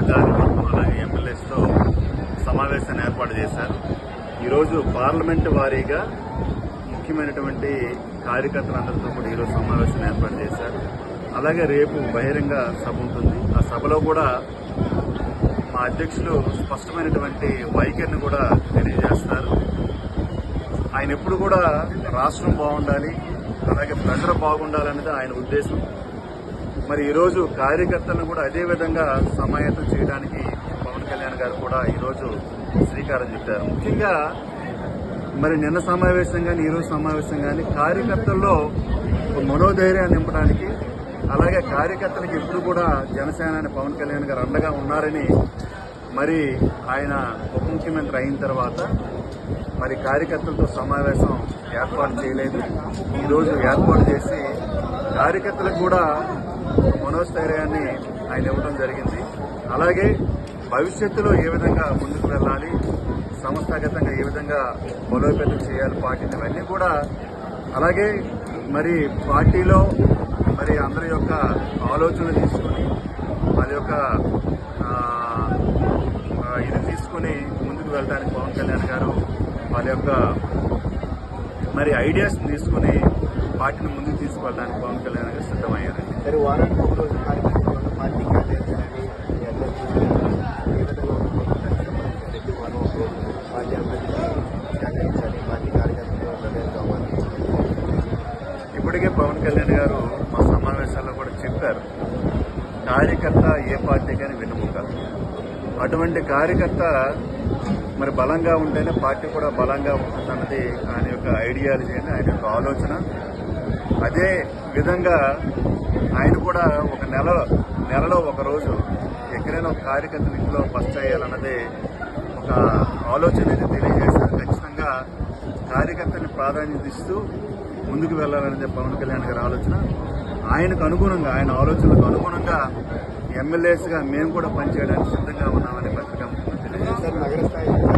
కార్యకర్తలు అలాగే ఎమ్మెల్యేస్తో సమావేశాన్ని ఏర్పాటు చేశారు. ఈరోజు పార్లమెంటు వారీగా ముఖ్యమైనటువంటి కార్యకర్తలందరితో కూడా ఈరోజు సమావేశాన్ని ఏర్పాటు చేశారు. అలాగే రేపు బహిరంగ సభ ఉంటుంది. ఆ సభలో కూడా మా అధ్యక్షులు స్పష్టమైనటువంటి వైఖరిని కూడా తెలియజేస్తారు. ఆయన ఎప్పుడు కూడా రాష్ట్రం బాగుండాలి అలాగే ప్రజలు బాగుండాలనేది ఆయన ఉద్దేశం. మరి ఈరోజు కార్యకర్తలను కూడా అదే విధంగా సమాయత్తం చేయడానికి పవన్ కళ్యాణ్ గారు కూడా ఈరోజు శ్రీకారం చుట్టారు. ముఖ్యంగా మరి నిన్న సమావేశం కానీ ఈరోజు సమావేశం కానీ కార్యకర్తల్లో ఒక మనోధైర్యాన్ని నింపడానికి అలాగే కార్యకర్తలకు ఎప్పుడు కూడా జనసేన పవన్ కళ్యాణ్ గారు అండగా ఉన్నారని మరి ఆయన ఉప ముఖ్యమంత్రి అయిన తర్వాత మరి కార్యకర్తలతో సమావేశం ఏర్పాటు చేయలేదు. ఈరోజు ఏర్పాటు చేసి కార్యకర్తలకు కూడా మనోస్థైర్యాన్ని ఆయన ఇవ్వడం జరిగింది. అలాగే భవిష్యత్తులో ఏ విధంగా ముందుకు వెళ్ళాలి సంస్థాగతంగా ఏ విధంగా బలోపేతం చేయాలి పార్టీని ఇవన్నీ కూడా అలాగే మరి పార్టీలో మరి అందరి యొక్క ఆలోచనలు తీసుకుని వాళ్ళ యొక్క ఇది తీసుకుని ముందుకు వెళ్ళడానికి పవన్ కళ్యాణ్ గారు వాళ్ళ యొక్క మరి ఐడియాస్ తీసుకుని పార్టీని ముందుకు తీసుకువెళ్ళడానికి పవన్ కళ్యాణ్ గారు సిద్ధమయ్యారండి. మరి వారానికి ఒక రోజు పార్టీ పార్టీ పార్టీ ఇప్పటికే పవన్ కళ్యాణ్ గారు మా సమావేశాల్లో కూడా చెప్పారు కార్యకర్త ఏ పార్టీకైనా వెన్నుముక. అటువంటి కార్యకర్త మరి బలంగా ఉంటేనే పార్టీ కూడా బలంగా ఉంటుందన్నది ఆయన యొక్క ఐడియాలజీ అని ఆయన యొక్క ఆలోచన. అదే విధంగా ఆయన కూడా ఒక నెల నెలలో ఒకరోజు ఎక్కడైనా ఒక కార్యకర్త ఇంట్లో బస్ చేయాలన్నదే ఒక ఆలోచన అయితే తెలియజేశారు. ఖచ్చితంగా కార్యకర్తని ప్రాధాన్యత ఇస్తూ ముందుకు వెళ్ళాలనేది పవన్ కళ్యాణ్ గారి ఆలోచన. ఆయనకు అనుగుణంగా ఆయన ఆలోచనలకు అనుగుణంగా ఎమ్మెల్యేస్గా మేము కూడా పనిచేయడానికి సిద్ధంగా ఉన్నామని పత్రికా తెలియజేశారు నగర స్థాయి